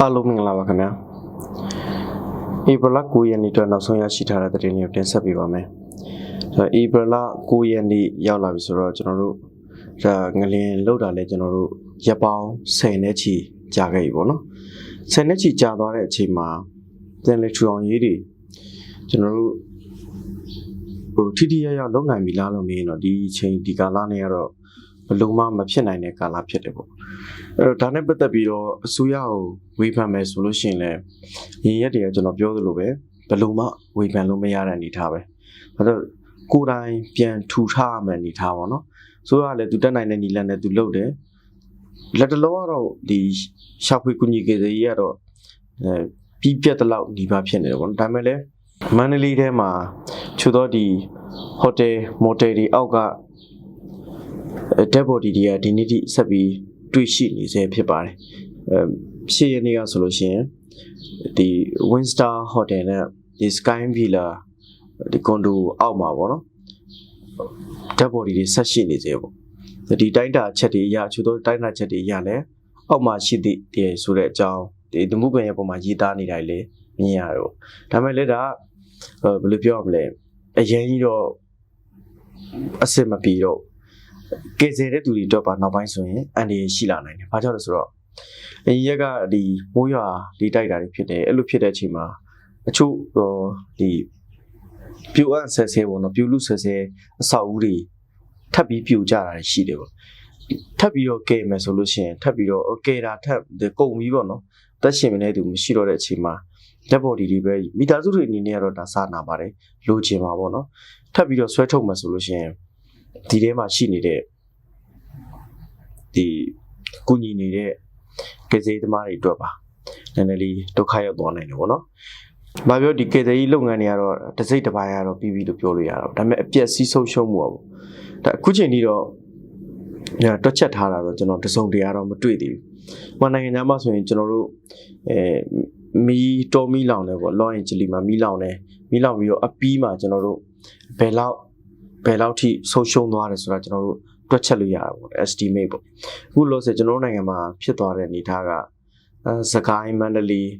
အားလုံးမင်္ဂလာပါခင်ဗျာဧပြီလ9ရက်နေ့အတွက်နောက်ဆုံးရရှိထားတဲ့သတင်းတွေကိုတင်ဆက်ပေးပါမယ်ဆိုတော့ဧပြီလ9ရက်နေ့ရောက်လာပြီဆိုတော့ကျွန်တော်တို့ဒါငလင်လောက်တာလဲကျွန်တော်တို့ရက်ပေါင်း10နဲ့ချီကြာခဲ့ပြီပေါ့နော်10နဲ့ချီကြာသွားတဲ့အချိန်မှာပြန်လေထူအောင်ရေးတွေကျွန်တော်တို့ဟိုထိထိရရလုံနိုင်ပြီလားလို့မေးရင်တော့ဒီအချိန်ဒီကာလနဲ့ကတော့ဘယ် လုံးမမဖြစ်နိုင်တဲ့ကာလဖြစ်တယ်ပေါ့အဲ့တော့ဒါနဲ့ပတ်သက်ပြီးတော့အစိုးရကိုဝေဖန်မယ်ဆိုလို့ရှိရင်လည်းရင်ရက်တည်းကကျွန်တော်ပြောသလိုပဲဘယ်လိုမှဝေဖန်လို့မရတဲ့အနေထားပဲ။ဘာလို့ကိုယ်တိုင်ပြန်ထူထားရမယ်အနေထားပါတော့။ဆိုတော့လည်းသူတက်နိုင်တဲ့နီလန်နဲ့သူလုပ်တယ်။လက်တလောကတော့ဒီရှာဖွေကူညီကေစီကတော့အဲပြီးပြတ်တဲ့လောက်ဒီပါဖြစ်နေတယ်ပေါ့နော်။ဒါပေမဲ့လည်းမန္တလေးထဲမှာချို့တော့ဒီဟိုတယ်မိုတယ်ဒီအောက်က dead body တွေကဒီနေ့ထိဆက်ပြီးတွေ့ရှိနေစေဖြစ်ပါတယ်။အဲရှေ့ရနေ့ကဆိုလို့ရှိရင်ဒီ Winstar Hotel နဲ့ဒီ Sky Villa ဒီ condo အောက်မှာပေါ့နော်။ dead body တွေဆက်ရှိနေစေပေါ့။ဒီတိုင်းတာချက်တွေအရချို့သောတိုင်းတာချက်တွေအရလည်းအောက်မှာရှိသည့်တည်းဆိုတဲ့အကြောင်းဒီဒမှုကွန်ရဲ့ပုံမှာရေးသားနေတာလေမြင်ရတော့ဒါပေမဲ့လည်းဒါကဘယ်လိုပြောရမလဲအရင်ကြီးတော့အစ်စ်မပြီးတော့ ကေဇယ်တဲ့သူတွေအတွက်ပါနောက်ပိုင်းဆိုရင်အန်ဒီရှိလာနိုင်တယ်။ဘာကြောင့်လဲဆိုတော့အရင်ရက်ကဒီမိုးရွာလေးတိုက်တာတွေဖြစ်တယ်။အဲ့လိုဖြစ်တဲ့အချိန်မှာအချို့ဟိုဒီပြူအပ်ဆဲဆဲပေါ့နော်ပြူလူဆဲဆဲအဆောက်အဦတွေထပ်ပြီးပြူကြတာတွေရှိတယ်ပေါ့။ထပ်ပြီးတော့ကဲမယ်ဆိုလို့ရှိရင်ထပ်ပြီးတော့ကဲတာထပ်ကုန်ပြီးပေါ့နော်။တက်ရှင်မနေတဲ့သူမရှိတော့တဲ့အချိန်မှာလက်ဘော်ဒီတွေပဲမိသားစုတွေအနေနဲ့ကတော့ဒါစနာပါတယ်လိုချင်ပါပေါ့နော်။ထပ်ပြီးတော့ဆွဲထုတ်မယ်ဆိုလို့ရှိရင် ဒီထဲမှာရှိနေတဲ့ဒီကုညီနေတဲ့ကေဇေးသမားတွေအတွက်ပါနည်းနည်းလေးဒုက္ခရောက်သွားနိုင်တယ်ပေါ့နော်။ဘာပြောဒီကေဇေးလုပ်ငန်းတွေကတော့တစ်စိတ်တစ်ပိုင်းကတော့ပြီးပြီလို့ပြောလို့ရတော့ဒါပေမဲ့အပြက်စီးဆုံးရှုံးမှုပါပေါ့။ဒါအခုချိန်ထိတော့ညတွက်ချက်ထားတာတော့ကျွန်တော်တစုံတရာတော့မတွေ့သေးဘူး။မနိုင်ငံသားမှဆိုရင်ကျွန်တော်တို့အဲမီတော်မီလောင်တယ်ပေါ့လောအင်ဂျလီမှာမီလောင်တယ်မီလောင်ပြီးတော့အပီးမှာကျွန်တော်တို့ဘယ်လောက် ဘယ်လောက်ထိဆုံးရှုံးသွားတယ်ဆိုတာကျွန်တော်တို့တွက်ချက်လို့ရတာပေါ့ estimate ပေါ့အခုလို့ဆိုကျွန်တော်တို့နိုင်ငံမှာဖြစ်သွားတဲ့အနေအထားကအဲစကိုင်းမန္တလေး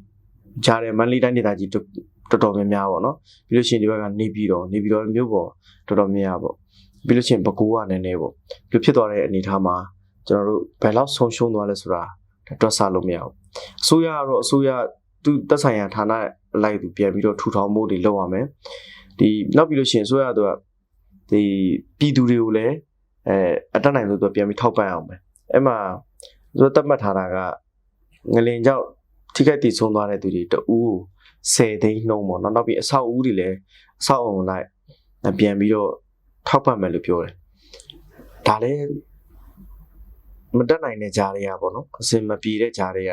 ကြားတဲ့မန္တလေးတိုင်းဒေသကြီးတော်တော်များများပေါ့နော်ပြီးလို့ရှိရင်ဒီဘက်ကနေပြည်တော်နေပြည်တော်မြို့ပေါ်တော်တော်များများပေါ့ပြီးလို့ရှိရင်ပဲခူးကနည်းနည်းပေါ့ဒီဖြစ်သွားတဲ့အနေအထားမှာကျွန်တော်တို့ဘယ်လောက်ဆုံးရှုံးသွားလဲဆိုတာတွက်ဆလို့မရဘူးအစိုးရကတော့အစိုးရသူတက်ဆိုင်ရာဌာနအလိုက်သူပြန်ပြီးတော့ထူထောင်မှုတွေလုပ်ရမယ်ဒီနောက်ပြီးလို့ရှိရင်အစိုးရက ဒီပြည်သူတွေကိုလည်းအဲအတက်နိုင်လို့သူပြန်ပြီးထောက်ပံ့အောင်ပဲအဲ့မှာသူသတ်မှတ်ထားတာကငလင်ကြောင့်ထိခိုက်တည်ဆုံးသွားတဲ့သူတွေတအူး10သိန်းနှုံးပေါ့နော်နောက်ပြီးအဆောက်အဦတွေလည်းအဆောက်အုံလိုက်ပြန်ပြီးတော့ထောက်ပံ့မယ်လို့ပြောတယ်ဒါလည်းမတက်နိုင်တဲ့ဂျားတွေကပေါ့နော်အစင်မပြေတဲ့ဂျားတွေက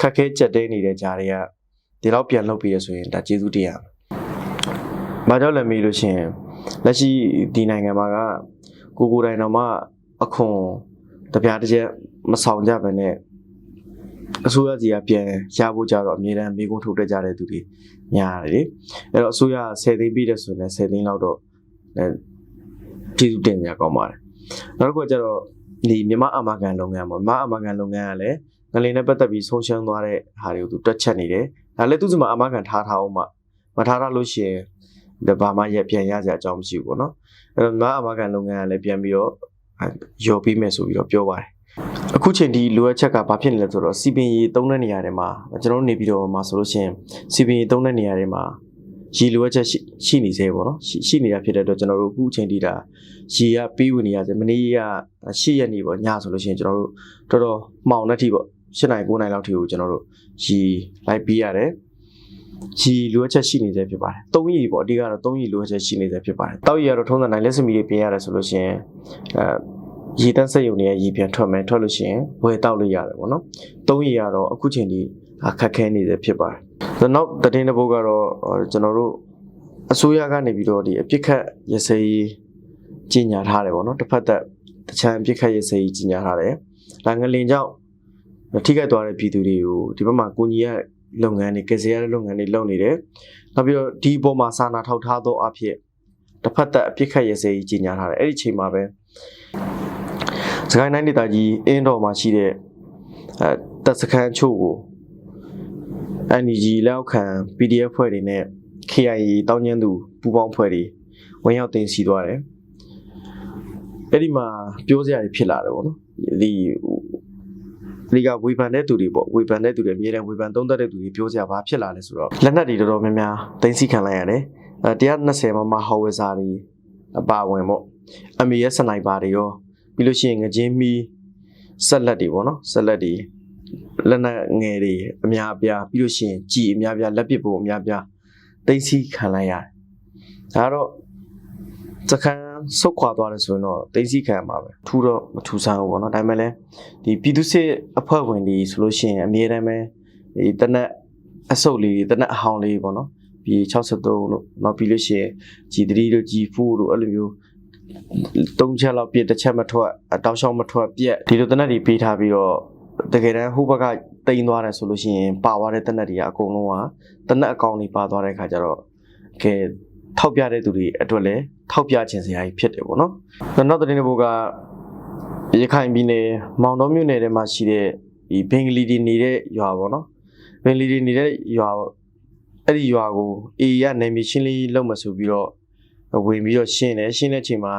ခက်ခဲကြက်တဲနေတဲ့ဂျားတွေကဒီလောက်ပြန်လုပ်ပြီးရဆိုရင်ဒါကျေးဇူးတရား။ဘာကြောင့်လဲမေးလို့ရှိရင် လက်ရှိဒီနိုင်ငံမှာကကိုကိုယ်တိုင်တော့မှအခွန်တပြားတစ်ချက်မဆောင်ကြဘဲနဲ့အစိုးရစီကပြန်ရဖို့ကြတော့အမြဲတမ်းမိကုန်းထုတ်တက်ကြတဲ့သူတွေများတယ်လေအဲ့တော့အစိုးရ10သိန်းပြီးတဲ့ဆိုရင်10သိန်းလောက်တော့အဲပြည်သူတင်ကြကောင်းပါတယ်နောက်တစ်ခုကကျတော့ဒီမြန်မာအမကန်လုပ်ငန်းပေါ့မြန်မာအမကန်လုပ်ငန်းကလည်းငလင်နဲ့ပတ်သက်ပြီးဆုံးရှုံးသွားတဲ့ဟာတွေကိုသူတွက်ချက်နေတယ်ဒါလည်းသူ့စမှာအမကန်ထားထားအောင်မှမထားထားလို့ရှိရင် ဒါဘာမှရပြန်ရကြအကြောင်းမရှိဘူးပေါ့နော်အဲ့တော့မြန်မာအမကန်လုပ်ငန်းကလည်းပြန်ပြီးတော့ရော်ပြီးမယ်ဆိုပြီးတော့ပြောပါတယ်အခုချိန်ဒီလိုအပ်ချက်ကဘာဖြစ်နေလဲဆိုတော့စီပင်ရီသုံးတဲ့နေရာတွေမှာကျွန်တော်တို့နေပြီးတော့မှာဆိုလို့ရှိရင်စီပင်ရီသုံးတဲ့နေရာတွေမှာရီလိုအပ်ချက်ရှိရှိနေသေးပေါ့နော်ရှိရှိနေတာဖြစ်တဲ့အတွက်ကျွန်တော်တို့အခုချိန်ဒီဒါရီကပြီးဝင်နေရတယ်မနေ့က၈ရက်နေပေါ့ညဆိုလို့ရှိရင်ကျွန်တော်တို့တော်တော်မှောင်တဲ့ထိပေါ့၈နိုင်9နိုင်လောက်ထိကိုကျွန်တော်တို့ရီလိုက်ပြီးရတယ် ရီလိုအပ်ချက်ရှိနေသေးဖြစ်ပါတယ်။၃ရီပေါ့အဓိကတော့၃ရီလိုအပ်ချက်ရှိနေသေးဖြစ်ပါတယ်။တောက်ရီကတော့ထုံးစံတိုင်းလက်စမီတွေပြင်ရတယ်ဆိုလို့ရှိရင်အဲရေတန်းဆက်ယုံနေရေပြန်ထွက်မယ်ထွက်လို့ရှိရင်ဝယ်တောက်လို့ရတယ်ပေါ့နော်။သုံးရေကတော့အခုချိန်ဒီအခက်ခဲနေသေးဖြစ်ပါတယ်။ဒါနောက်တည်င်းတစ်ပုတ်ကတော့ကျွန်တော်တို့အစိုးရကနေပြီးတော့ဒီအပြစ်ခတ်ရစေးကြီးညာထားတယ်ပေါ့နော်။တစ်ဖက်သက်တချမ်းအပြစ်ခတ်ရစေးကြီးညာထားတယ်။ဒါငလင်ကြောင့်ထိခိုက်သွားတဲ့ပြည်သူတွေကိုဒီဘက်မှာကိုကြီးရ လုပ်ငန်းတွေကစားရတဲ့လုပ်ငန်းတွေလုပ်နေတယ်။နောက်ပြီးတော့ဒီအပေါ်မှာစာနာထောက်ထားသောအဖြစ်တစ်ဖက်သက်အပြစ်ခတ်ရစေးကြီးညာထားတယ်။အဲ့ဒီချိန်မှာပဲစကိုင်းတိုင်းဒေသကြီးအင်းတော်မှာရှိတဲ့အဲတပ်စခန်းချို့ကို NGO လက်အောက်ခံ PDF ဖွဲ့တွေနဲ့ KIA တောင်းကျမ်းသူပူးပေါင်းဖွဲ့တွေဝင်ရောက်တင်စီသွားတယ်အဲ့ဒီမှာပြောစရာတွေဖြစ်လာတယ်ပေါ့နော်ဒီ ဒီကဝေဖန်တဲ့သူတွေပေါ့ဝေဖန်တဲ့သူတွေအများတန်းဝေဖန်သုံးသပ်တဲ့သူတွေပြောစရာဘာဖြစ်လာလဲဆိုတော့လက်နက်တွေတော်တော်များများတင်စီခံလိုက်ရတယ်အဲ120မမဟော်ဝဲစာတွေအပါဝင်ပေါ့ MAS စနိုက်ပါတွေရောပြီးလို့ရှိရင်ငချင်းမီဆက်လက်တွေပေါ့နော်ဆက်လက်တွေလက်နက်ငယ်တွေအများအပြားပြီးလို့ရှိရင်ကြည်အများအပြားလက်ပစ်ဖို့အများအပြားတင်စီခံလိုက်ရတယ်ဒါကတော့စကန် ဆုတ်ခွာသွားတယ်ဆိုရင်တော့တင်စီခံရမှာပဲထူတော့မထူဆန်းဘူးပေါ့နော်ဒါပေမဲ့လည်းဒီပြည်သူစစ်အဖွဲ့ဝင်တွေဆိုလို့ရှိရင်အမြဲတမ်းပဲဒီတနက်အဆုပ်လေးတနက်အဟောင်းလေးပေါ့နော်ပြီး63လို့နောက်ပြီးလို့ရှိရင်ဂျီ3တို့ဂျီ4တို့အဲ့လိုမျိုးသုံးချက်လောက်ပြည့်တစ်ချက်မထွက်အတောက်ရှောင်းမထွက်ပြက်ဒီလိုတနက်တွေပေးထားပြီးတော့တကယ်တမ်းဟိုဘက်ကတိန်သွားတယ်ဆိုလို့ရှိရင်ပါသွားတဲ့တနက်တွေကအကုန်လုံးကတနက်အကောင်တွေပါသွားတဲ့ခါကျတော့ကဲထောက်ပြတဲ့သူတွေအတွက်လည်း ထောက်ပြခြင်းစရာကြီးဖြစ်တယ်ပေါ့နော်။နောက်သတင်းတစ်ပုဒ်ကရခိုင်ပြည်နယ်မောင်တော်မြို့နယ်ထဲမှာရှိတဲ့ဒီဘင်္ဂလီတွေနေတဲ့ရွာပေါ့နော်။ဘင်္ဂလီတွေနေတဲ့ရွာအဲ့ဒီရွာကိုအေရနယ်မြေရှင်းလင်းရေးလုပ်မှဆိုပြီးတော့ဝင်ပြီးတော့ရှင်းတယ်ရှင်းတဲ့အချိန်မှာ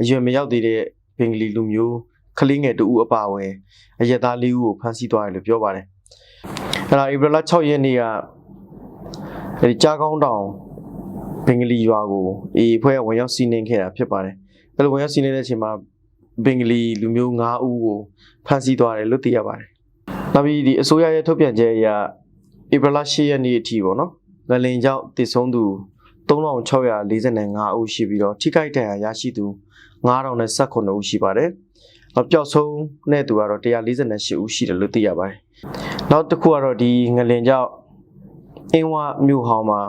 အရွယ်မရောက်သေးတဲ့ဘင်္ဂလီလူမျိုးကလေးငယ်တူဦးအပါအဝင်အရက်သားလေးဦးကိုဖမ်းဆီးသွားတယ်လို့ပြောပါတယ်။အဲ့ဒါဧပြီလ6ရက်နေ့ကအဲဒီကြားကောင်းတောင် ဘင်္ဂလီရွာကိုအေးဖွဲ့ဝင်ရောက်စီးနှင်းခဲ့တာဖြစ်ပါတယ်။အဲ့လိုဝင်ရောက်စီးနှင်းတဲ့အချိန်မှာဘင်္ဂလီလူမျိုး9ဦးကိုဖမ်းဆီးသွားတယ်လို့သိရပါတယ်။နောက်ပြီးဒီအစိုးရရဲ့ထုတ်ပြန်ချက်အရဧပြီလ10ရက်နေ့အထိပေါ့နော်။ငလင်ကြောင့်တည်ဆုံးသူ3645ဦးရှိပြီးတော့ထိခိုက်ဒဏ်ရာရရှိသူ9019ဦးရှိပါတယ်။နောက်ပျောက်ဆုံးတဲ့သူကတော့148ဦးရှိတယ်လို့သိရပါတယ်။နောက်တစ်ခုကတော့ဒီငလင်ကြောင့်အင်းဝမြို့ဟောင်းမှာ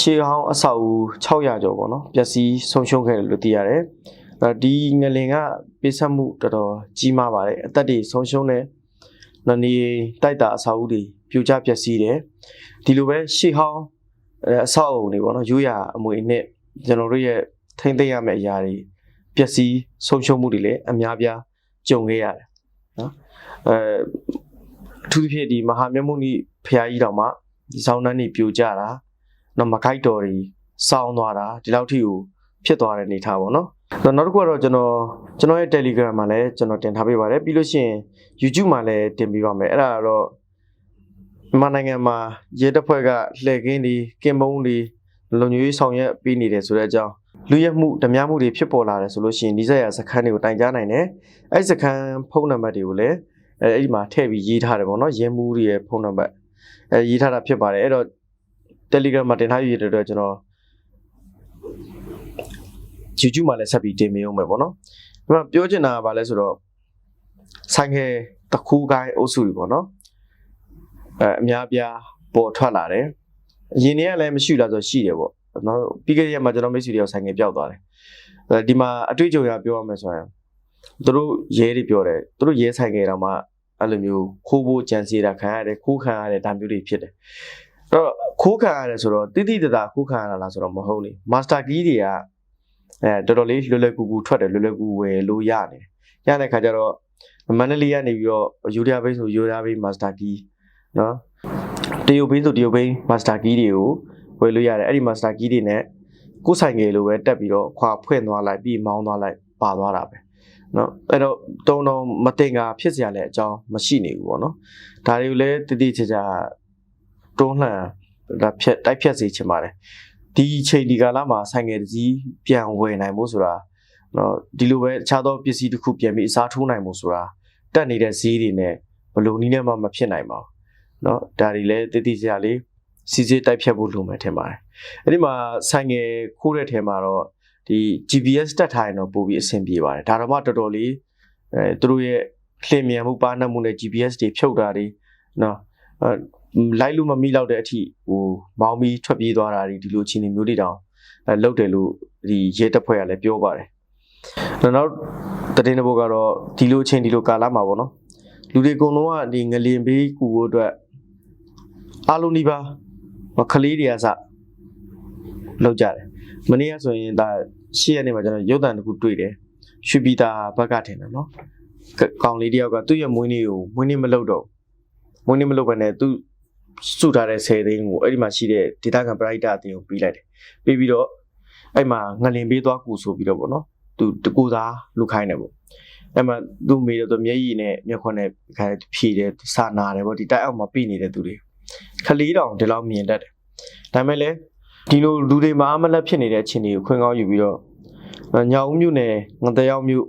ရှေးဟောင်းအဆောက်အဦ600ကျော်ပေါ့နော်ပျက်စီးဆုံးရှုံးခဲ့တယ်လို့သိရတယ်။အဲဒီငလင်ကပေးဆက်မှုတော်တော်ကြီးမားပါတယ်။အသက်တွေဆုံးရှုံးတဲ့နနေတိုက်တာအဆောက်အဦတွေပြိုကျပျက်စီးတယ်။ဒီလိုပဲရှေးဟောင်းအဆောက်အဦတွေပေါ့နော်ရိုးရာအမွေနဲ့ကျွန်တော်တို့ရဲ့ထိမ့်သိမ့်ရမယ့်အရာတွေပျက်စီးဆုံးရှုံးမှုတွေလည်းအများပြားကြုံခဲ့ရတယ်နော်အဲအထူးသဖြင့်ဒီမဟာမြတ်မုနိဖရာကြီးတော်မှာဒီဆောင်းနှန်းတွေပြိုကျတာ နော်မခိုက်တော်တွေစောင်းသွားတာဒီလောက်ထိကိုဖြစ်သွားတဲ့အနေထားပေါ့နော်နောက်တစ်ခုကတော့ကျွန်တော်ကျွန်တော်ရဲ့ Telegram မှာလည်းကျွန်တော်တင်ထားပေးပါတယ်ပြီးလို့ရှိရင် YouTube မှာလည်းတင်ပေးပါမယ်အဲ့ဒါကတော့မြန်မာနိုင်ငံမှာရဲတပ်ဖွဲ့ကလှည့်ကင်းတွေကင်မုန်းတွေလုံခြုံရေးဆောင်ရွက်ပေးနေတယ်ဆိုတဲ့အကြောင်းလူရက်မှုဓမြမှုတွေဖြစ်ပေါ်လာတယ်ဆိုလို့ရှိရင်ဒီဆက်ရစခန်းတွေကိုတိုင်ကြားနိုင်တယ်အဲ့ဒီစခန်းဖုန်းနံပါတ်တွေကိုလည်းအဲအဲ့ဒီမှာထည့်ပြီးရေးထားတယ်ပေါ့နော်ရဲမှုတွေရဲ့ဖုန်းနံပါတ်အဲရေးထားတာဖြစ်ပါတယ်အဲ့တော့ Telegram မှာတင်ထားရတဲ့အတွက်ကျွန်တော် YouTube မှာလည်းဆက်ပြီးတင်ပေးအောင်ပဲပေါ့နော်ဒီမှာပြောချင်တာကဘာလဲဆိုတော့ဆိုင်ငယ်တစ်ခုကိုင်းအုပ်စုတွေပေါ့နော်အဲအများပြားပေါ်ထွက်လာတယ်အရင်နေ့ကလည်းမရှိလားဆိုရှိတယ်ပေါ့နော်ပြီးခဲ့တဲ့ရက်မှာကျွန်တော်မိတ်ဆွေတွေရောက်ဆိုင်ငယ်ပျောက်သွားတယ်အဲဒီမှာအတွေ့အကြုံရပြောရမယ်ဆိုရင်သူတို့ရဲတွေပြောတယ်သူတို့ရဲဆိုင်ငယ်တော့မှအဲ့လိုမျိုးခိုးဖို့ကြံစီတာခံရတယ်ခိုးခံရတယ်ဒါမျိုးတွေဖြစ်တယ်အဲ့ တော့ခိုးခံရတယ်ဆိုတော့တိတိတသားခိုးခံရတာလားဆိုတော့မဟုတ်လေမာစတာကီးတွေကအဲတော်တော်လေးလွယ်လွယ်ကူကူထွက်တယ်လွယ်လွယ်ကူဝယ်လို့ရတယ်ရတဲ့ခါကျတော့မန္တလေးကနေပြီးတော့ယူရီးယားဘိန်းဆိုယူရီးယားဘိန်းမာစတာကီးနော်တရုတ်ဘိန်းဆိုတရုတ်ဘိန်းမာစတာကီးတွေကိုဝယ်လို့ရတယ်အဲ့ဒီမာစတာကီးတွေနဲ့ကိုယ်ဆိုင်ငယ်လိုပဲတက်ပြီးတော့ခွာဖွင့်သွားလိုက်ပြီးမောင်းသွားလိုက်ပါသွားတာပဲနော်အဲ့တော့တုံတုံမတင်ကဖြစ်စရာလည်းအကြောင်းမရှိနေဘူးပေါ့နော်ဒါတွေကိုလည်းတတိချာချာ တွန်းလှန်ဒါဖြတ်တိုက်ဖြတ်စေချင်ပါတယ်ဒီချိန်ဒီကာလမှာဆိုင်ငယ်တကြီးပြန်ဝယ်နိုင်ဖို့ဆိုတာနော်ဒီလိုပဲတခြားသောပစ္စည်းတစ်ခုပြန်ပြီးအစားထိုးနိုင်ဖို့ဆိုတာတက်နေတဲ့ဈေးတွေနဲ့ဘလို့နီးနဲ့မှမဖြစ်နိုင်ပါဘူးနော်ဒါတွေလည်းတည်တည်ကြကြလေးစီစစ်တိုက်ဖြတ်ဖို့လိုမယ်ထင်ပါတယ်အဲ့ဒီမှာဆိုင်ငယ်ခိုးတဲ့ထဲမှာတော့ဒီ GPS တက်ထားရင်တော့ပို့ပြီးအဆင်ပြေပါတယ်ဒါတော့မှတော်တော်လေးအဲသူတို့ရဲ့လျင်မြန်မှုပါနှမှုနဲ့ GPS တွေဖြုတ်တာတွေနော် လိုက်လို့မမိတော့တဲ့အထိဟိုမောင်းပြီးထွက်ပြေးသွားတာဒီလိုအခြေအနေမျိုးတွေတောင်အဲလုတ်တယ်လို့ဒီရဲတပ်ဖွဲ့ကလည်းပြောပါတယ်နောက်တည်င်းတဲ့ဘုတ်ကတော့ဒီလိုအချိန်ဒီလိုကာလမှာပေါ့နော်လူတွေအကုန်လုံးကဒီငလင်ဘေးကူဖို့အတွက်အားလုံးဒီပါခလေးတွေကစလောက်ကြတယ်မနေ့ကဆိုရင်ဒါရှေ့ရက်နေ့မှာကျွန်တော်ရုပ်တံတစ်ခုတွေ့တယ်ရွှေပြည်သာဘက်ကထင်တယ်နော်ကောင်လေးတယောက်ကသူ့ရဲ့မွေးနေ့ကိုမွေးနေ့မလုပ်တော့မွေးနေ့မလုပ်ဘဲနဲ့သူ စုထားတဲ့10သိန်းကိုအဲ့ဒီမှာရှိတဲ့ဒေတာကန်ပရိုက်တာအတင်းကိုပြီးလိုက်တယ်ပြီးပြီးတော့အဲ့မှာငလင်ပေးသွားကူဆိုပြီးတော့ဗောနော်သူတကူသားလူခိုင်းတယ်ဗောအဲ့မှာသူ့မိတော့သူမျက်ရည်နဲ့မျက်ခွန်းနဲ့ခါဖြည့်တယ်စာနာတယ်ဗောဒီတိုက်အောက်မှာပြနေတဲ့သူတွေခလေးတောင်ဒီလောက်မြင်တတ်တယ်ဒါပေမဲ့လည်းဒီလိုလူတွေမှာအမလက်ဖြစ်နေတဲ့အချိန်တွေကိုခွင့်ကောင်းယူပြီးတော့ညောင်ဦးမြို့နယ်ငတရောက်မြို့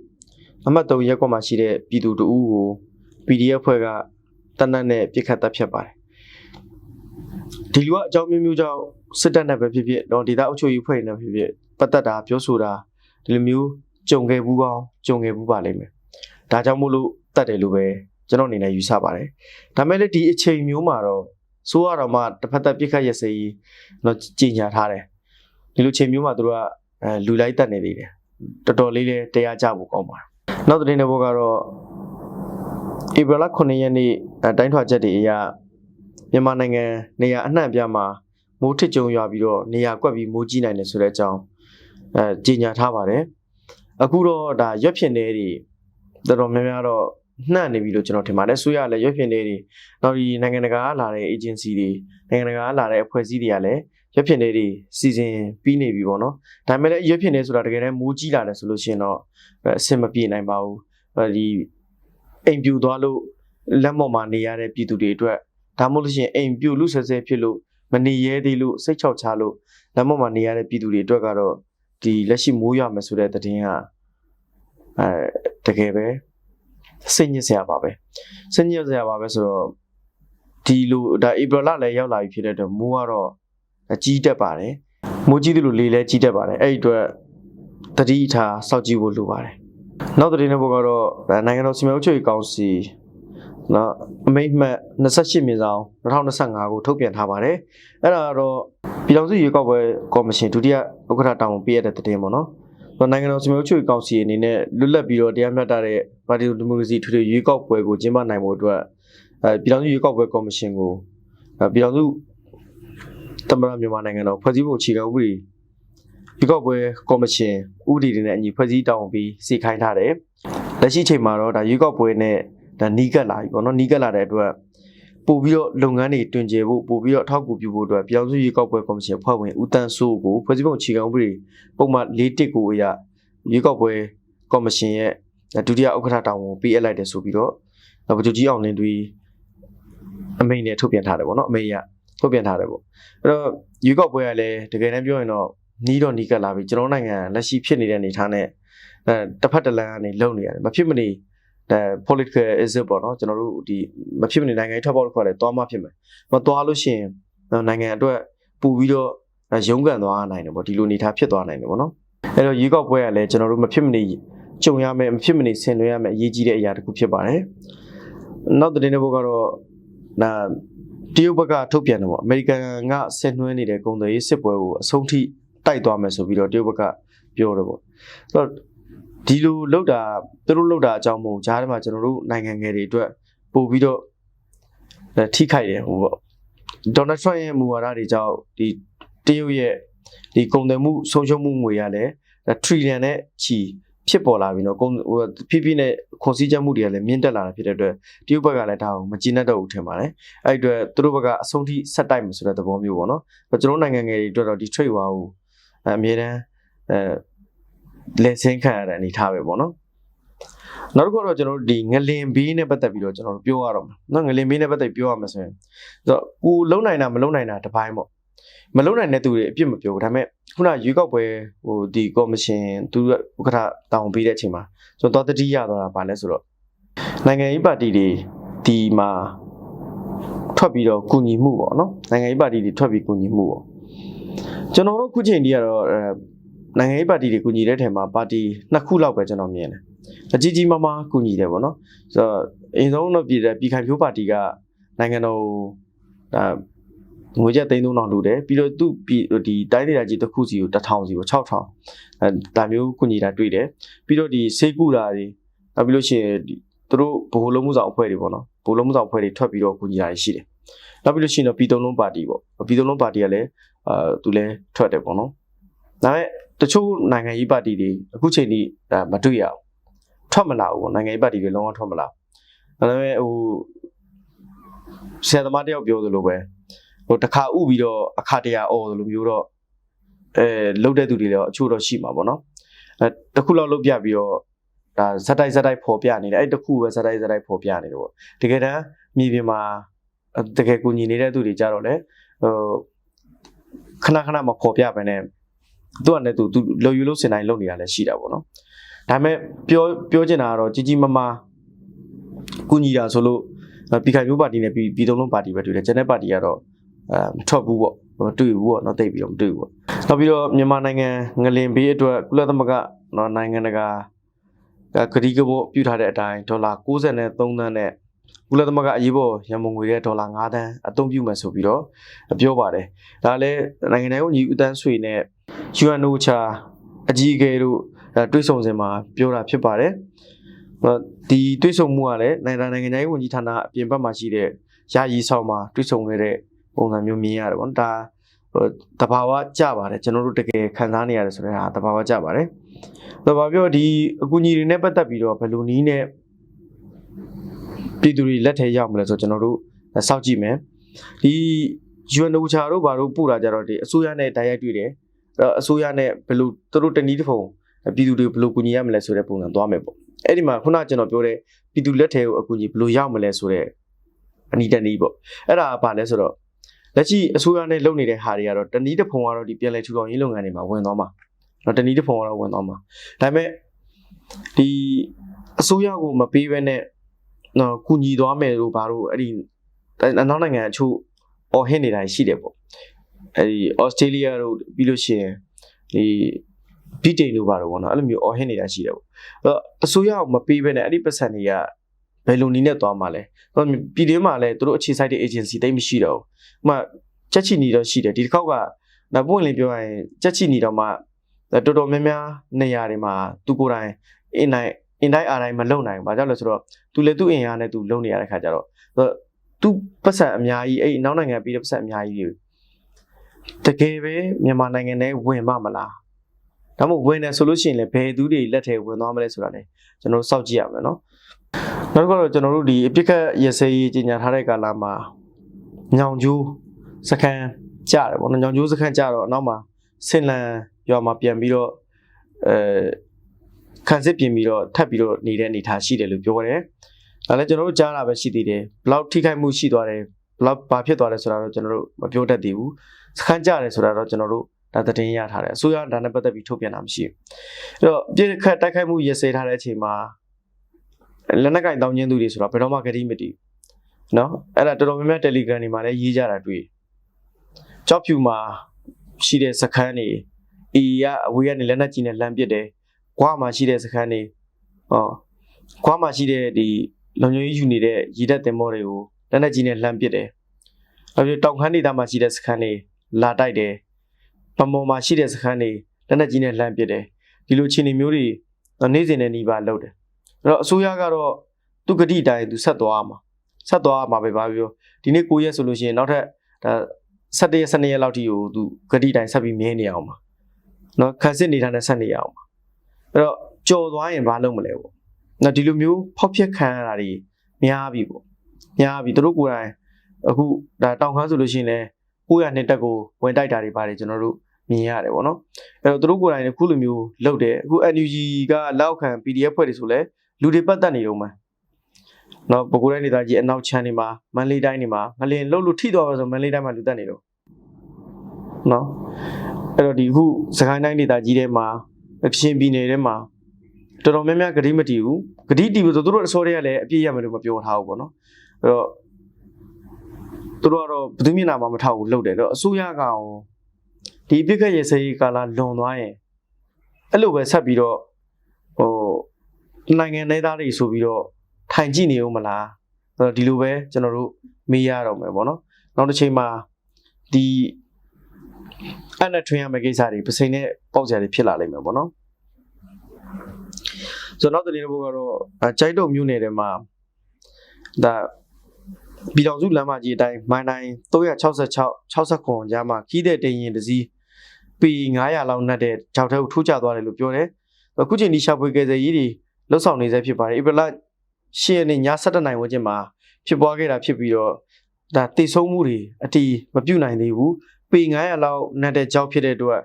အမှတ်3ရက်ကွက်မှာရှိတဲ့ပြည်သူတအူးကို PDF ဖွဲ့ကတနတ်နဲ့ပြစ်ခတ်တပ်ဖြတ်ပါတယ် ဒီလူကအကြောင်းမျိုးမျိုးကြောင့်စစ်တပ်နဲ့ပဲဖြစ်ဖြစ်တော့ဒေသအုပ်ချုပ်ရေးဖွဲ့နေဖြစ်ဖြစ်ပတ်သက်တာပြောဆိုတာဒီလိုမျိုးကြုံခဲ့ဘူးကောင်းကြုံခဲ့ဘူးပါလိမ့်မယ်ဒါကြောင့်မို့လို့တတ်တယ်လို့ပဲကျွန်တော်အနေနဲ့ယူဆပါတယ်ဒါမဲ့လည်းဒီအချိန်မျိုးမှာတော့ဆိုးရတော့မှတစ်ဖက်သက်ပြစ်ခတ်ရစေးတော့ကြီးညာထားတယ်ဒီလိုချိန်မျိုးမှာတို့ကအဲလူလိုက်တတ်နေသေးတယ်တော်တော်လေးလေးတရားကြဖို့ကောင်းပါတယ်နောက်တဲ့နေ့ဘောကတော့ဧပြီလ9ရက်နေ့အဲတိုင်းထွာချက်တွေအရ မြန်မာနိုင်ငံနေရာအနှံ့အပြားမှာမိုးထစ်ကြုံရွာပြီးတော့နေရာကွက်ပြီးမိုးကြီးနိုင်တယ်ဆိုတဲ့အကြောင်းအဲကြေညာထားပါတယ်အခုတော့ဒါရွက်ဖြင့်တွေတွေတော်တော်များများတော့နှံ့နေပြီလို့ကျွန်တော်ထင်ပါတယ်ဆိုရလည်းရွက်ဖြင့်တွေတွေနောက်ဒီနိုင်ငံတကာကလာတဲ့ agency တွေနိုင်ငံတကာကလာတဲ့အဖွဲ့အစည်းတွေကလည်းရွက်ဖြင့်တွေတွေစီစဉ်ပြီးနေပြီပေါ့နော်ဒါပေမဲ့လည်းရွက်ဖြင့်တွေဆိုတာတကယ်တမ်းမိုးကြီးလာတယ်ဆိုလို့ရှိရင်တော့အဲအဆင်မပြေနိုင်ပါဘူးအဲဒီအိမ်ပြူသွားလို့လက်မော်မှာနေရတဲ့ပြည်သူတွေအတွက် ဒါမှမဟုတ်လို့ရှိရင်အိမ်ပြူလူဆဲဆဲဖြစ်လို့မနေရဲသေးလို့စိတ်ချောက်ချလို့လက်မော်မှာနေရတဲ့ပြည်သူတွေအတွက်ကတော့ဒီလက်ရှိမိုးရမယ်ဆိုတဲ့သတင်းကအဲတကယ်ပဲစိတ်ညစ်စရာပါပဲစိတ်ညစ်စရာပါပဲဆိုတော့ဒီလိုဒါဧပြီလလည်းရောက်လာပြီဖြစ်တဲ့အတွက်မိုးကတော့အကြီးတက်ပါတယ်မိုးကြီးတယ်လို့လေလည်းကြီးတက်ပါတယ်အဲ့ဒီအတွက်တတိထားစောင့်ကြည့်ဖို့လိုပါတယ်နောက်သတင်းတစ်ပုဒ်ကတော့နိုင်ငံတော်စီမံအုပ်ချုပ်ရေးကောင်စီ နော်အမိန့်မှတ်28မြင်းဆောင်2025ကိုထုတ်ပြန်ထားပါတယ်အဲ့ဒါကတော့ပြည်ထောင်စုရွေးကောက်ပွဲကော်မရှင်ဒုတိယဥက္ကဋ္ဌတောင်းပေးရတဲ့သတင်းပေါ့နော်ဆိုတော့နိုင်ငံတော်စီမံအုပ်ချုပ်ရေးကောင်စီအနေနဲ့လွတ်လပ်ပြီးတော့တရားမျှတတဲ့ပါတီဒီမိုကရေစီထွေထွေရွေးကောက်ပွဲကိုကျင်းပနိုင်ဖို့အတွက်အဲပြည်ထောင်စုရွေးကောက်ပွဲကော်မရှင်ကိုအဲပြည်ထောင်စုသမ္မတမြန်မာနိုင်ငံတော်ဖွဲ့စည်းပုံအခြေခံဥပဒေဒီကောက်ပွဲကော်မရှင်ဥပဒေတွေနဲ့အညီဖွဲ့စည်းတောင်းပြီးစီခိုင်းထားတယ်။လက်ရှိအချိန်မှာတော့ဒါရွေးကောက်ပွဲနဲ့ ဒါနီးကပ်လာပြီပေါ့နော်နီးကပ်လာတဲ့အတွက်ပို့ပြီးတော့လုပ်ငန်းတွေတွင်ကျယ်ဖို့ပို့ပြီးတော့အထောက်အကူပြုဖို့အတွက်ပြောင်းစုရွေးကောက်ပွဲကော်မရှင်ဖွဲ့ဝင်ဦးတန်းစိုးကိုဖွဲ့စည်းပုံအခြေခံဥပဒေပုံမှန်၄တစ်ကိုအရရွေးကောက်ပွဲကော်မရှင်ရဲ့ဒုတိယဥက္ကဋ္ဌတာဝန်ကိုပေးအပ်လိုက်တယ်ဆိုပြီးတော့ဗိုလ်ချုပ်ကြီးအောင်လင်းတွေအမိန့်နဲ့ထုတ်ပြန်ထားတယ်ပေါ့နော်အမိန့်ရထုတ်ပြန်ထားတယ်ပေါ့အဲ့တော့ရွေးကောက်ပွဲကလည်းတကယ်တမ်းပြောရင်တော့နီးတော့နီးကပ်လာပြီကျွန်တော်နိုင်ငံလက်ရှိဖြစ်နေတဲ့အနေအထားနဲ့အဲတစ်ဖက်တစ်လမ်းကနေလုံနေရတယ်မဖြစ်မနေ အဲ political is it ပေါ့နော်ကျွန်တော်တို့ဒီမဖြစ်မနေနိုင်ငံရေးထွက်ပေါက်တစ်ခုလည်းသွားမှဖြစ်မယ်မသွားလို့ရှိရင်နိုင်ငံအတွက်ပူပြီးတော့ရုန်းကန်သွားနိုင်တယ်ပေါ့ဒီလိုအနေအထားဖြစ်သွားနိုင်တယ်ပေါ့နော်အဲ့တော့ရေကောက်ပွဲကလည်းကျွန်တော်တို့မဖြစ်မနေကြုံရမယ်မဖြစ်မနေဆင်နွှဲရမယ်အရေးကြီးတဲ့အရာတစ်ခုဖြစ်ပါတယ်နောက်တဲ့နေ့ဘက်ကတော့ဒါတရုတ်ဘက်ကထုတ်ပြန်တယ်ပေါ့အမေရိကန်ကဆင်နွှဲနေတဲ့ကုန်သွယ်ရေးစစ်ပွဲကိုအဆုံးထိတိုက်သွားမယ်ဆိုပြီးတော့တရုတ်ဘက်ကပြောတယ်ပေါ့အဲ့တော့ ဒီလိုလောက်တာသူတို့လောက်တာအကြောင်းမဟုတ်ဂျားထဲမှာကျွန်တော်တို့နိုင်ငံငယ်တွေအတွက်ပို့ပြီးတော့ထိခိုက်တယ်ဟိုပေါ့ဒေါ်နယ်ထရန့်ရဲ့မူဝါဒတွေကြောင့်ဒီတရုတ်ရဲ့ဒီကုန်သွယ်မှုဆုံးရှုံးမှုငွေရလည်းထရီလီယံနဲ့ချီဖြစ်ပေါ်လာပြီနော်ကုန်ဟိုဖြည်းဖြည်းနဲ့ခွန်စည်းချက်မှုတွေကလည်းမြင့်တက်လာတာဖြစ်တဲ့အတွက်တရုတ်ဘက်ကလည်းဒါကိုမကြည်နပ်တော့ဘူးထင်ပါတယ်အဲ့ဒီအတွက်သူတို့ဘက်ကအဆုံးထိဆက်တိုက်မယ်ဆိုတဲ့သဘောမျိုးပေါ့နော်ကျွန်တော်နိုင်ငံငယ်တွေအတွက်တော့ဒီ trade war ကိုအမြဲတမ်းအဲ လက်ဆင်းခံရတဲ့အနေထားပဲပေါ့နော်နောက်တစ်ခုတော့ကျွန်တော်တို့ဒီငလင်ဘေးနဲ့ပတ်သက်ပြီးတော့ကျွန်တော်တို့ပြောရတော့မှာနော်ငလင်ဘေးနဲ့ပတ်သက်ပြောရမှာဆိုရင်ဆိုတော့ကိုလုံနိုင်တာမလုံနိုင်တာတစ်ပိုင်းပေါ့မလုံနိုင်တဲ့သူတွေအပြစ်မပြောဘူးဒါပေမဲ့ခုနရွေးကောက်ပွဲဟိုဒီကော်မရှင်သူဥက္ကဋ္ဌတောင်းပေးတဲ့အချိန်မှာကျွန်တော်တတိရသွားတာဗာလဲဆိုတော့နိုင်ငံရေးပါတီတွေဒီမှာထွက်ပြီးတော့ကူညီမှုပေါ့နော်နိုင်ငံရေးပါတီတွေထွက်ပြီးကူညီမှုပေါ့ကျွန်တော်တို့ခုချိန်တည်းကတော့အဲ နိုင်ငံရေးပါတီတွေကူညီတဲ့ထဲမှာပါတီနှစ်ခုလောက်ပဲကျွန်တော်မြင်တယ်အကြီးကြီးမားမားကူညီတယ်ပေါ့နော်ဆိုတော့အရင်ဆုံးတော့ပြည်တယ်ပြည်ခိုင်ဖြိုးပါတီကနိုင်ငံတော်ဒါငွေကျပ်3000လူတယ်ပြီးတော့သူ့ဒီတိုင်းဒေသကြီးတစ်ခုစီကို1000စီကို6000အဲဒါမျိုးကူညီတာတွေ့တယ်ပြီးတော့ဒီစေကူတာတွေနောက်ပြီးလို့ရှိရင်သူတို့ဗဟိုလုံးမှုဆောင်အဖွဲ့တွေပေါ့နော်ဗဟိုလုံးမှုဆောင်အဖွဲ့တွေထွက်ပြီးတော့ကူညီတာရှိတယ်နောက်ပြီးလို့ရှိရင်တော့ပြည်သုံးလုံးပါတီပေါ့ပြည်သုံးလုံးပါတီကလည်းအာသူလည်းထွက်တယ်ပေါ့နော် ဒါပေမဲ့တချို့နိုင်ငံရေးပါတီတွေအခုချိန်ထိဒါမတွေ့ရဘူးထွက်မလာဘူးပေါ့နိုင်ငံရေးပါတီတွေလုံးဝထွက်မလာဘူးဒါပေမဲ့ဟိုဆရာသမားတယောက်ပြောသလိုပဲဟိုတစ်ခါဥပြီးတော့အခါတရာអော်လိုမျိုးတော့အဲလုတ်တဲ့သူတွေတော့အချို့တော့ရှိမှာပေါ့နော်အဲတစ်ခုလောက်လုတ်ပြပြီးတော့ဒါဇက်တိုက်ဇက်တိုက်ပေါ်ပြနေတယ်အဲ့တစ်ခုပဲဇက်တိုက်ဇက်တိုက်ပေါ်ပြနေတယ်ပေါ့တကယ်တမ်းမြေပြင်မှာတကယ်ကိုညီနေတဲ့သူတွေကြတော့လေဟိုခဏခဏမပေါ်ပြပဲနဲ့ သူကလည်းသူသူလုံယူလို့စင်တိုင်းလုပ်နေတာလည်းရှိတာပေါ့နော်ဒါပေမဲ့ပြောပြောချင်တာကတော့ကြီးကြီးမားမားကူညီတာဆိုလို့ပြည်ခိုင်မျိုးပါတီနဲ့ပြည်ပြည်သုံးလုံးပါတီပဲတွေ့တယ်ကျန်တဲ့ပါတီကတော့အဲမထွက်ဘူးပေါ့မတွေ့ဘူးပေါ့နော်တိတ်ပြီးတော့မတွေ့ဘူးပေါ့နောက်ပြီးတော့မြန်မာနိုင်ငံငလင်ဘေးအတွက်ကုလသမဂ္ဂနော်နိုင်ငံတကာကတိကဝတ်ပြုထားတဲ့အတိုင်းဒေါ်လာ63သန်းနဲ့ကုလသမဂ္ဂအရေးပေါ်ရန်ပုံငွေတဲ့ဒေါ်လာ9သန်းအသုံးပြုမယ်ဆိုပြီးတော့ပြောပါတယ်ဒါလည်းနိုင်ငံတော်ညီဦးတန်းဆွေနဲ့ UNOCHA အကြီးအကဲတို့တွိတ်ဆုံစင်မှာပြောတာဖြစ်ပါတယ်ဒီတွိတ်ဆုံမှုကလည်းနိုင်ငံနိုင်ငံတိုင်းဝန်ကြီးဌာနအပြင်ဘက်မှာရှိတဲ့ယာယီဆောင်မှာတွိတ်ဆုံခဲ့တဲ့ပုံစံမျိုးမြင်ရတယ်ပေါ့နော်ဒါဟိုတဘာဝကြပါတယ်ကျွန်တော်တို့တကယ်ခံစားနေရတယ်ဆိုတဲ့ဟာတဘာဝကြပါတယ်။ဒါပါပြောဒီအကူအညီတွေနဲ့ပတ်သက်ပြီးတော့ဘယ်လိုနည်းနဲ့ပြည်သူတွေလက်ထဲရောက်မလဲဆိုတော့ကျွန်တော်တို့စောင့်ကြည့်မယ်။ဒီ UNOCHA တို့ဘာတို့ပို့တာကြတော့ဒီအစိုးရနဲ့တိုက်ရိုက်တွေ့တယ်။ အဲ့တော့အစိုးရနဲ့ဘယ်လိုသူတို့တနည်းတစ်ဖုံပြည်သူတွေဘယ်လိုကူညီရမလဲဆိုတဲ့ပုံစံသွားမယ်ပေါ့။အဲ့ဒီမှာခုနကကျွန်တော်ပြောတဲ့ပြည်သူလက်ထဲကိုအကူအညီဘယ်လိုရောက်မလဲဆိုတဲ့အနီးတနည်းပေါ့။အဲ့ဒါကဘာလဲဆိုတော့လက်ရှိအစိုးရနဲ့လုပ်နေတဲ့ဟာတွေကတော့တနည်းတစ်ဖုံကတော့ဒီပြည်လဲထူထောင်ရေးလုပ်ငန်းတွေမှာဝင်သွားမှာတော့တနည်းတစ်ဖုံကတော့ဝင်သွားမှာဒါပေမဲ့ဒီအစိုးရကိုမပေးဘဲနဲ့နော်ကူညီသွားမယ်လို့ဘာလို့အဲ့ဒီနောက်နိုင်ငံအချို့အော်ဟစ်နေတာရှိတယ်ပေါ့ အဲ့ဒီဩစတြေးလျတို့ပြီးလို့ရှိရင်ဒီဗြိတိန်တို့ဘာလို့ပေါ့နော်အဲ့လိုမျိုးအော်ဟစ်နေတာရှိတယ်ပေါ့အဲ့တော့အစိုးရကိုမပေးဘဲနဲ့အဲ့ဒီပတ်စံတွေကဘယ်လိုနည်းနဲ့သွားမှာလဲပြည်တွင်းမှာလည်းသူတို့အခြေစိုက်တဲ့ agency တိတ်မရှိတော့ဘူးဥပမာချက်ချီနေတော့ရှိတယ်ဒီတစ်ခေါက်ကနောက်ပွင့်လင်းပြောရရင်ချက်ချီနေတော့မှတော်တော်များများနေရာတွေမှာသူကိုယ်တိုင်အင်တိုင်းအင်တိုင်းအားတိုင်းမလုံနိုင်ဘူး။ဘာကြောင့်လဲဆိုတော့သူလည်းသူ့အင်အားနဲ့သူလုံနေရတဲ့ခါကျတော့သူပတ်စံအများကြီးအဲ့နောက်နိုင်ငံပြီးတဲ့ပတ်စံအများကြီး တွေတကယ်ပဲမြန်မာနိုင်ငံထဲဝင်မမလား။ဒါမှမဟုတ်ဝင်တယ်ဆိုလို့ရှိရင်လည်းဘယ်သူတွေလက်ထဲဝင်သွားမလဲဆိုတာလည်းကျွန်တော်တို့စောင့်ကြည့်ရမယ်နော်။နောက်တစ်ခုတော့ကျွန်တော်တို့ဒီအပြစ်ခတ်ရစရေးကြီးညာထားတဲ့ကာလမှာညောင်ကျိုးစခန်းကြတယ်ပေါ့နော်ညောင်ကျိုးစခန်းကြတော့နောက်မှာဆင်လန်ရွာမှာပြန်ပြီးတော့အဲခံစစ်ပြင်ပြီးတော့ထပ်ပြီးတော့နေတဲ့အနေထားရှိတယ်လို့ပြောတယ်။ဒါလည်းကျွန်တော်တို့ကြားတာပဲရှိသေးတယ်။ဘလောက်ထိခိုက်မှုရှိသွားတယ် ဘလောက်ဘာဖြစ်သွားတယ်ဆိုတာတော့ကျွန်တော်တို့မပြောတတ်သေးဘူး။စခန်းကြတယ်ဆိုတာတော့ကျွန်တော်တို့ဒါသတင်းရထားတယ်။အစိုးရဒါနဲ့ပတ်သက်ပြီးထုတ်ပြန်တာမရှိဘူး။အဲ့တော့ပြစ်ခတ်တိုက်ခိုက်မှုရစဲထားတဲ့အချိန်မှာလက်နက်ကင်တောင်းကျင်းသူတွေဆိုတော့ဘယ်တော့မှဂတိမတည်ဘူး။နော်အဲ့ဒါတော်တော်များများ Telegram တွေမှာလည်းရေးကြတာတွေ့။ကြောက်ဖြူမှာရှိတဲ့စခန်းတွေအီကအဝေးကနေလက်နက်ကြီးနဲ့လမ်းပစ်တယ်။ကွာမှာရှိတဲ့စခန်းတွေဟောကွာမှာရှိတဲ့ဒီလုံခြုံရေးယူနေတဲ့ရည်တက်တင်မောတွေကို လက်နက်ကြီးနဲ့လှမ်းပစ်တယ်။အဲဒီတောင်ခမ်းဒေသမှာရှိတဲ့စခန်းတွေလာတိုက်တယ်။ပမော်မှာရှိတဲ့စခန်းတွေလက်နက်ကြီးနဲ့လှမ်းပစ်တယ်။ဒီလိုခြေနေမျိုးတွေနေ့စဉ်နဲ့နှီးပါလုပ်တယ်။အဲ့တော့အစိုးရကတော့သူ့ဂတိတိုင်းသူဆက်သွားမှာ။ဆက်သွားမှာပဲပါပြောဒီနေ့9ရက်ဆိုလို့ရှိရင်နောက်ထပ်ဒါ17ရက်12ရက်လောက်ထိကိုသူဂတိတိုင်းဆက်ပြီးမြင်းနေအောင်ပါ။နော်ခန်းစစ်နေတာနဲ့ဆက်နေရအောင်ပါ။အဲ့တော့ကြော်သွားရင်ဘာလုပ်မလဲပေါ့။နော်ဒီလိုမျိုးဖောက်ဖျက်ခံရတာတွေများပြီပေါ့။ များပြီသူတို့ကိုယ်တိုင်အခုဒါတောင်ခမ်းဆိုလို့ရှိရင်လည်း900နှစ်တက်ကိုဝင်တိုက်တာတွေပါတယ်ကျွန်တော်တို့မြင်ရတယ်ပေါ့နော်အဲ့တော့သူတို့ကိုယ်တိုင်လည်းခုလိုမျိုးလုပ်တယ်အခု NUG ကလောက်ခံ PDF ဖွဲ့တွေဆိုလဲလူတွေပတ်သက်နေတော့မှနော်ပုဂ္ဂိုလ်တိုင်းဒေသကြီးအနောက်ချမ်းတွေမှာမန္တလေးတိုင်းတွေမှာငလင်လှုပ်လို့ထိသွားပါဆိုမန္တလေးတိုင်းမှာလူတက်နေတော့နော်အဲ့တော့ဒီခုစကိုင်းတိုင်းဒေသကြီးထဲမှာအချင်းပြည်နယ်ထဲမှာတော်တော်များများဂတိမတီဘူးဂတိတီဘူးဆိုသူတို့အစောတွေကလည်းအပြည့်ရမယ်လို့မပြောထားဘူးပေါ့နော် အဲ့တော့သူတို့ကတော့ဘယ်သူမျက်နှာမှမထောက်ဘူးလှုပ်တယ်တော့အစိုးရကအောင်ဒီပြစ်ခတ်ရေစရေးကာလလွန်သွားရင်အဲ့လိုပဲဆက်ပြီးတော့ဟိုနိုင်ငံသားတွေဆိုပြီးတော့ထိုင်ကြည့်နေဦးမလားအဲ့တော့ဒီလိုပဲကျွန်တော်တို့မေးရတော့မယ်ပေါ့နော်နောက်တစ်ချိန်မှာဒီအဲ့နဲ့ထွင်ရမယ့်ကိစ္စတွေပစိန်နဲ့ပေါက်ကြတွေဖြစ်လာလိမ့်မယ်ပေါ့နော်ဆိုတော့နောက်တဲ့နေ့ဘုကတော့ကြိုက်တော့မြို့နယ်ထဲမှာဒါ ပြည်တော်စုလမ်းမကြီးအတိုင်းမိုင်းတိုင်း366 69ကျားမှာခီးတဲ့တင်ရင်တစည်းပေ900လောက်နဲ့တဲ့ကြောက်ထဲကိုထိုးကျသွားတယ်လို့ပြောတယ်။အခုချိန်ဒီရှာဖွေကယ်ဆယ်ရေးတွေလှုပ်ဆောင်နေစေဖြစ်ပါတယ်။ဧပြီလ10ရက်နေ့ည7:00နာရီဝန်းကျင်မှာဖြစ်ပွားခဲ့တာဖြစ်ပြီးတော့ဒါတိဆုံးမှုတွေအတီမပြုတ်နိုင်သေးဘူးပေ900လောက်နဲ့တဲ့ကြောက်ဖြစ်တဲ့အတွက်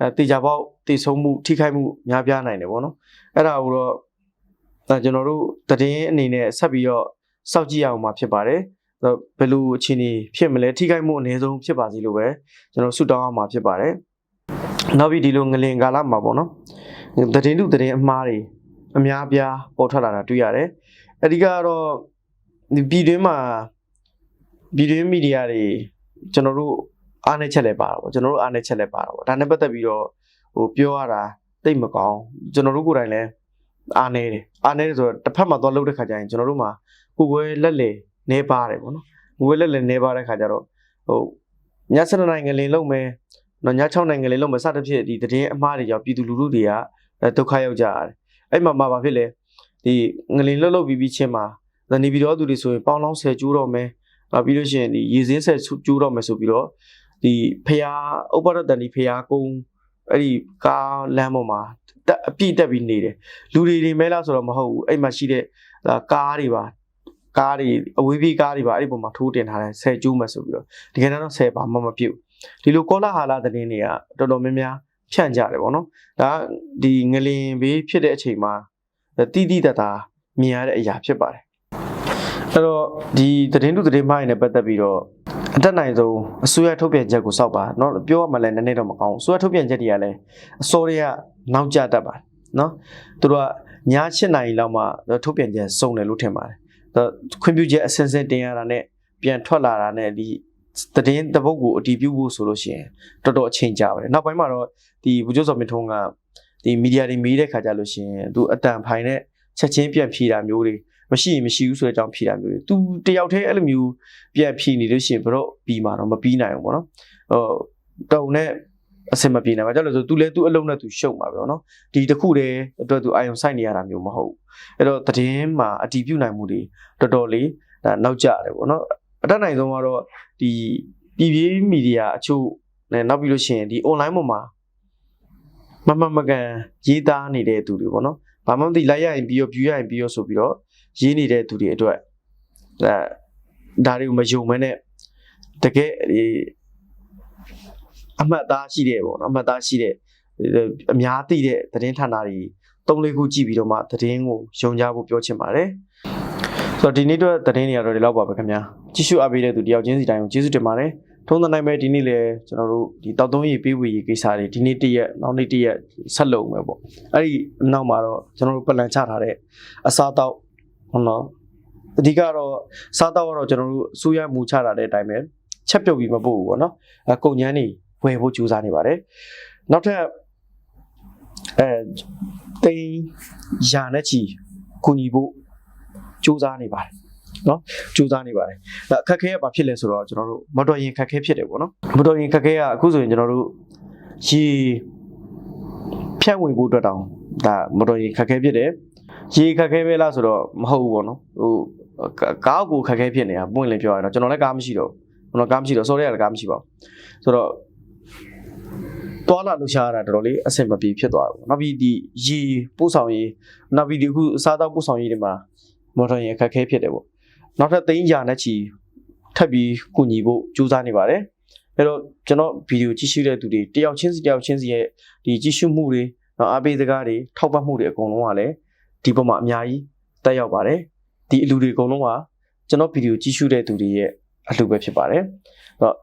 ဒါတေချာပေါက်တိဆုံးမှုထိခိုက်မှုများပြားနိုင်တယ်ပေါ့နော်အဲ့ဒါကိုတော့ဒါကျွန်တော်တို့တည်င်းအနေနဲ့ဆက်ပြီးတော့စောင့်ကြည့်ရအောင်မှာဖြစ်ပါတယ်အဲ့တော့ ဘယ်လိုအခြေအနေဖြစ်မလဲထိခိုက်မှုအနည်းဆုံးဖြစ်ပါစေလို့ပဲကျွန်တော်ဆုတောင်းအောင်မှာဖြစ်ပါတယ်နောက်ပြီးဒီလိုငလင်ကာလမှာပေါ့နော်တည်င်းသူတည်င်းအမှားတွေအများပြားပေါ်ထွက်လာတာတွေ့ရတယ်အဓိကကတော့ဒီပြည်တွင်းမှာပြည်တွင်းမီဒီယာတွေကျွန်တော်တို့အားနဲ့ချက်လဲပါတာပေါ့ကျွန်တော်တို့အားနဲ့ချက်လဲပါတာပေါ့ဒါနဲ့ပတ်သက်ပြီးတော့ဟိုပြောရတာတိတ်မကောင်းကျွန်တော်တို့ကိုယ်တိုင်လည်းအားနေတယ်အားနေတယ်ဆိုတော့တစ်ဖက်မှာသွားလုပ်တဲ့ခါကျရင်ကျွန်တော်တို့မှာကိုယ်ွယ်လက်လေ နေပါတယ်ပေါ့နော်ကိုယ်ွယ်လက်လေနေပါတဲ့ခါကျတော့ဟိုည7နိုင်ငံလင်းလုံးမယ်နော်ည6နိုင်ငံလင်းလုံးမယ်စသဖြင့်ဒီတည်င်းအမှားတွေကြောင့်ပြည်သူလူထုတွေကဒုက္ခရောက်ကြရတယ်အဲ့မှာမှာဘာဖြစ်လဲဒီငလင်လှုပ်လှုပ်ပြီးပြီးချင်းမှာနေပြီးတော့သူတွေဆိုရင်ပေါင်းလောင်းဆယ်ကျိုးတော့မယ်နောက်ပြီးလို့ရှိရင်ဒီရေစင်းဆယ်ကျိုးတော့မယ်ဆိုပြီးတော့ဒီဖျားဥပ္ပရတန်ဒီဖျားကုန်းအဲ့ဒီကားလမ်းပေါ်မှာတက်အပြည့်တက်ပြီးနေတယ်လူတွေတွေမဲလားဆိုတော့မဟုတ်ဘူးအဲ့မှာရှိတဲ့ဒါကားတွေပါ ကားတွေအဝေးပြေးကားတွေပါအဲ့ဒီပေါ်မှာထိုးတင်ထားတယ်ဆယ်ကျိုးမယ်ဆိုပြီးတော့ဒီကနေ့တော့ဆယ်ပါမမပြုတ်ဒီလိုကောလာဟာလာသတင်းတွေကတော်တော်များများဖြန့်ကြတယ်ပေါ့နော်ဒါဒီငလင်ဘေးဖြစ်တဲ့အချိန်မှာတိတိတတ်တာမြင်ရတဲ့အရာဖြစ်ပါတယ်အဲ့တော့ဒီသတင်းတူသတင်းမိုင်းနဲ့ပတ်သက်ပြီးတော့အတက်နိုင်ဆုံးအစိုးရထုတ်ပြန်ချက်ကိုစောက်ပါเนาะပြောရမှလည်းနည်းနည်းတော့မကောင်းဘူးအစိုးရထုတ်ပြန်ချက်တွေကလည်းအစိုးရကနောက်ကျတတ်ပါတယ်เนาะသူတို့ကည7နာရီလောက်မှထုတ်ပြန်ချက်စုံတယ်လို့ထင်ပါတယ်အဲ့ ခွင့်ပြုချက်အစင်းစင်းတင်ရတာနဲ့ပြန်ထွက်လာတာနဲ့ဒီသတင်းတပုတ်ကိုအတီးပြုဖို့ဆိုလို့ရှိရင်တော်တော်အချိန်ကြာပါတယ်နောက်ပိုင်းမှာတော့ဒီဘူကျိုးစော်မင်းထုံးကဒီမီဒီယာတွေမီးတဲ့ခါကြလို့ရှိရင်သူအတန်ဖိုင်နဲ့ချက်ချင်းပြန်ဖြေတာမျိုးတွေမရှိရင်မရှိဘူးဆိုတဲ့အကြောင်းဖြေတာမျိုးတွေသူတယောက်တည်းအဲ့လိုမျိုးပြန်ဖြေနေလို့ရှိရင်ဘတော့ပြီးမှာတော့မပြီးနိုင်ဘူးပေါ့နော်ဟိုတုံနဲ့ အဆင်မပြေနိုင်ပါကြောက်လို့ဆိုသူလဲသူအလုံးနဲ့သူရှုပ်မှာပဲနော်ဒီတစ်ခုတည်းအတွက်သူအာယုံစိုက်နေရတာမျိုးမဟုတ်ဘူးအဲ့တော့တည်င်းမှာအတီးပြုတ်နိုင်မှုတွေတော်တော်လေးနောက်ကျတယ်ပေါ့နော်အတတ်နိုင်ဆုံးကတော့ဒီပြည်ပြည်မီဒီယာအချို့နဲ့နောက်ပြီးလို့ရှိရင်ဒီ online ပေါ်မှာမမမကန်ရေးသားနေတဲ့သူတွေပေါ့နော်ဘာမှမသိလိုက်ရရင်ပြီးရော view ရရင်ပြီးရောဆိုပြီးတော့ရေးနေတဲ့သူတွေအတွက်အဲဒါတွေကိုမယုံမဲနဲ့တကယ် အမှတ်သားရှိတဲ့ပေါ့နော်အမှတ်သားရှိတဲ့အများသိတဲ့သတင်းဌာနတွေသုံးလေးခုကြည့်ပြီးတော့မှသတင်းကိုယုံကြဖို့ပြောချင်ပါတယ်ဆိုတော့ဒီနေ့တော့သတင်းတွေကတော့ဒီလောက်ပါပဲခင်ဗျာကြည့်ရှုအားပေးတဲ့သူတယောက်ချင်းစီတိုင်းကိုကျေးဇူးတင်ပါတယ်ထုံးတဲ့နိုင်ပဲဒီနေ့လည်းကျွန်တော်တို့ဒီတောက်သုံးရေပေးဝေရေးကိစ္စတွေဒီနေ့တရက်နောက်နေ့တရက်ဆက်လုပ်မယ်ပေါ့အဲ့ဒီနောက်မှာတော့ကျွန်တော်တို့ပလန်ချထားတဲ့အစားတောက်ဟုတ်နော်အဓိကတော့စားတောက်ကတော့ကျွန်တော်တို့အစိုးရမူချတာတဲ့အတိုင်းပဲချက်ပြုတ်ပြီးမပို့ဘူးပေါ့နော်အကုန်ညမ်းနေ ဝယ်ဖို့ကြိုးစားနေပါတယ်နောက်ထပ်အဲတိန်ရာနဲ့ချီကူညီဖို့ကြိုးစားနေပါတယ်နော်ကြိုးစားနေပါတယ်ဒါအခက်ခဲကဘာဖြစ်လဲဆိုတော့ကျွန်တော်တို့မော်တော်ယာဉ်ခက်ခဲဖြစ်တယ်ပေါ့နော်မော်တော်ယာဉ်ခက်ခဲကအခုဆိုရင်ကျွန်တော်တို့ရေဖြန့်ဝေဖို့အတွက်တောင်ဒါမော်တော်ယာဉ်ခက်ခဲဖြစ်တယ်ရေခက်ခဲပဲလားဆိုတော့မဟုတ်ဘူးပေါ့နော်ဟိုကားကိုခက်ခဲဖြစ်နေတာပွင့်လင်းပြောရတော့ကျွန်တော်လည်းကားမရှိတော့ကျွန်တော်ကားမရှိတော့စော်ရဲကလည်းကားမရှိပါဘူးဆိုတော့ တွာလာလှူရှားရတာတော်တော်လေးအဆင်မပြေဖြစ်သွားတယ်ပေါ့နောက်ပြီးဒီရေပို့ဆောင်ရေးနောက်ပြီးဒီအခုအစားအသောက်ပို့ဆောင်ရေးတွေမှာမော်တော်ယာဉ်အခက်ခဲဖြစ်တယ်ပေါ့နောက်ထပ်သိန်းရာနဲ့ချီထပ်ပြီးကူညီဖို့ကြိုးစားနေပါတယ်အဲ့တော့ကျွန်တော်ဗီဒီယိုကြည့်ရှုတဲ့သူတွေတယောက်ချင်းစီတယောက်ချင်းစီရဲ့ဒီကြည့်ရှုမှုတွေနောက်အားပေးစကားတွေထောက်ပံ့မှုတွေအကုန်လုံးကလည်းဒီပေါ်မှာအများကြီးတက်ရောက်ပါတယ်ဒီအလူတွေအကုန်လုံးကကျွန်တော်ဗီဒီယိုကြည့်ရှုတဲ့သူတွေရဲ့အလှပဲဖြစ်ပါတယ်အဲ့တော့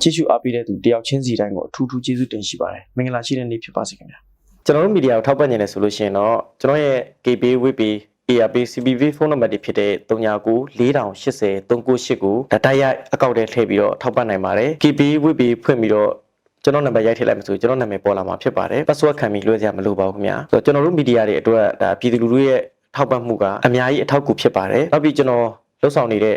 ကြည့်ရှုအားပေးတဲ့သူတယောက်ချင်းစီတိုင်းကိုအထူးထူးကျေးဇူးတင်ရှိပါတယ်မင်္ဂလာရှိတဲ့နေ့ဖြစ်ပါစေခင်ဗျာကျွန်တော်တို့မီဒီယာကိုထောက်ပံ့နေတယ်ဆိုလို့ရှိရင်တော့ကျွန်တော်ရဲ့ KB WP ARP CPV ဖုန်းနံပါတ်တွေဖြစ်တဲ့39 4080 398ကိုဒါတိုက်ရိုက်အကောင့်ထဲထည့်ပြီးတော့ထောက်ပံ့နိုင်ပါတယ် KB WP ဖွင့်ပြီးတော့ကျွန်တော်နံပါတ်ရိုက်ထည့်လိုက်မှဆိုကျွန်တော်နာမည်ပေါ်လာမှာဖြစ်ပါတယ် password ခံပြီးလွှဲစရာမလိုပါဘူးခင်ဗျာဆိုတော့ကျွန်တော်တို့မီဒီယာတွေအတွက်ဒါပြည်သူလူထုရဲ့ထောက်ပံ့မှုကအများကြီးအထောက်အကူဖြစ်ပါတယ်နောက်ပြီးကျွန်တော်လှုပ်ဆောင်နေတဲ့